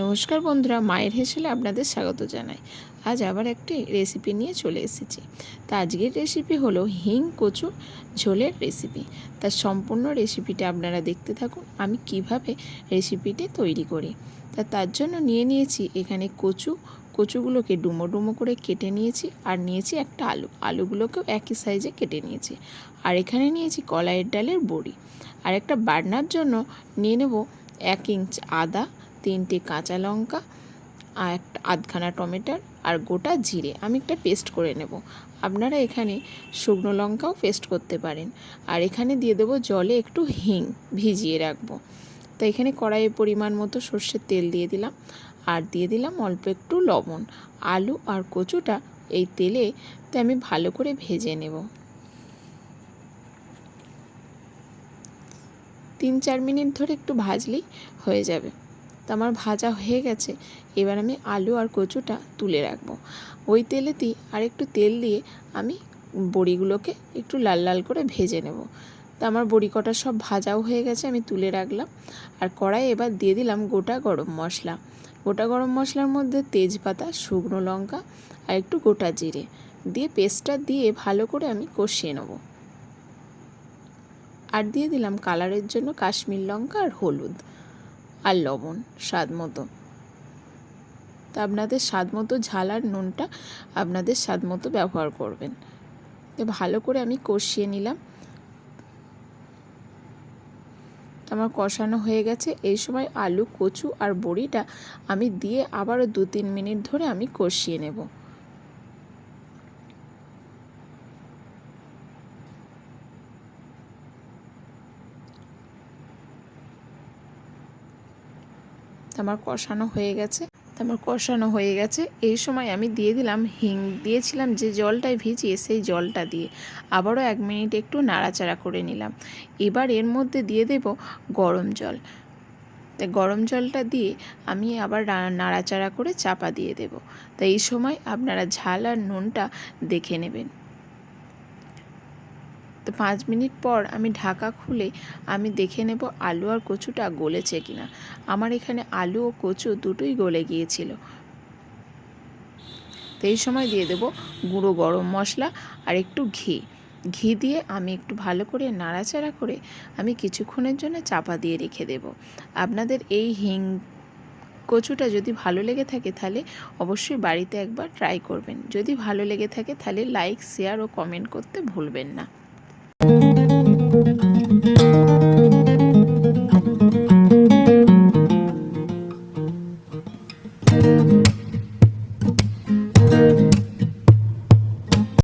নমস্কার বন্ধুরা, মায়ের হেসেলে আপনাদের স্বাগত জানাই। আজ আবার একটি রেসিপি নিয়ে চলে এসেছি। তা আজকের রেসিপি হলো হিং কচু ঝোলের রেসিপি তার সম্পূর্ণ রেসিপিটা আপনারা দেখতে থাকুন, আমি কীভাবে রেসিপিটি তৈরি করি। তা তার জন্য নিয়ে নিয়েছি এখানে কচু। কচুগুলোকে ডুমো ডুমো করে কেটে নিয়েছি আর নিয়েছি একটা আলু। আলুগুলোকেও একই সাইজে কেটে নিয়েছি। আর এখানে নিয়েছি কলাইয়ের ডালের বড়ি। আর একটা বাটনার জন্য নিয়ে নেব এক ইঞ্চ আদা তিনটে কাঁচা লঙ্কা, আর একটা আধখানা টমেটোর, আর গোটা জিরে। আমি একটা পেস্ট করে নেব। আপনারা এখানে শুকনো লঙ্কাও পেস্ট করতে পারেন। আর এখানে দিয়ে দেবো জলে একটু হিং ভিজিয়ে রাখব। তো এখানে কড়াইয়ে পরিমাণ মতো সর্ষের তেল দিয়ে দিলাম। আর দিয়ে দিলাম অল্প একটু লবণ, আলু আর কচুটা এই তেলে তে আমি ভালো করে ভেজে নেব। তিন চার মিনিট ধরে একটু ভাজলেই হয়ে যাবে। তো আমার ভাজা হয়ে গেছে। এবার আমি আলু আর কচুটা তুলে রাখব। ওই তেলেতেই আর একটু তেল দিয়ে আমি বড়িগুলোকে একটু লাল লাল করে ভেজে নেব। তো আমার বড়ি কটা সব ভাজাও হয়ে গেছে, আমি তুলে রাখলাম। আর কড়াই এবার দিয়ে দিলাম গোটা গরম মশলা। গোটা গরম মশলার মধ্যে তেজপাতা, শুকনো লঙ্কা আর একটু গোটা জিরে দিয়ে পেস্টটা দিয়ে ভালো করে আমি কষিয়ে নেব। আর দিয়ে দিলাম কালারের জন্য কাশ্মীর লঙ্কা আর হলুদ। আর লবণ, স্বাদ মতো। তা আপনাদের স্বাদ মতো ঝাল আর নুনটা আপনাদের স্বাদ মতো ব্যবহার করবেন। তো ভালো করে আমি কষিয়ে নিলাম। আমার কষানো হয়ে গেছে। এই সময় আলু, কচু আর বড়িটা আমি দিয়ে আবারও দু তিন মিনিট ধরে আমি কষিয়ে নেব। আমার কষানো হয়ে গেছে। আমার কষানো হয়ে গেছে। এই সময় আমি দিয়ে দিলাম হিং। দিয়েছিলাম যে জলটায় ভিজিয়ে সেই জলটা দিয়ে। আবারও এক মিনিট একটু নাড়াচাড়া করে নিলাম। এবার এর মধ্যে দিয়ে দেব গরম জল। তাই গরম জলটা দিয়ে আমি আবার নাড়াচাড়া করে চাপা দিয়ে দেব। তাই এই সময় আপনারা ঝাল আর নুনটা দেখে নেবেন। তো পাঁচ মিনিট পর আমি ঢাকা খুলে আমি দেখে নেব আলু আর কচুটা গলেছে কিনা। আমার এখানে আলু ও কচু দুটোই গলে গিয়েছিল। তো এই সময় দিয়ে দেব গুঁড়ো গরম মশলা আর একটু ঘি। ঘি দিয়ে আমি একটু ভালো করে নাড়াচাড়া করে আমি কিছুক্ষণের জন্য চাপা দিয়ে রেখে দেব। আপনাদের এই হিং কচুটা যদি ভালো লেগে থাকে তাহলে অবশ্যই বাড়িতে একবার ট্রাই করবেন। যদি ভালো লেগে থাকে তাহলে লাইক, শেয়ার ও কমেন্ট করতে ভুলবেন না। Thank you.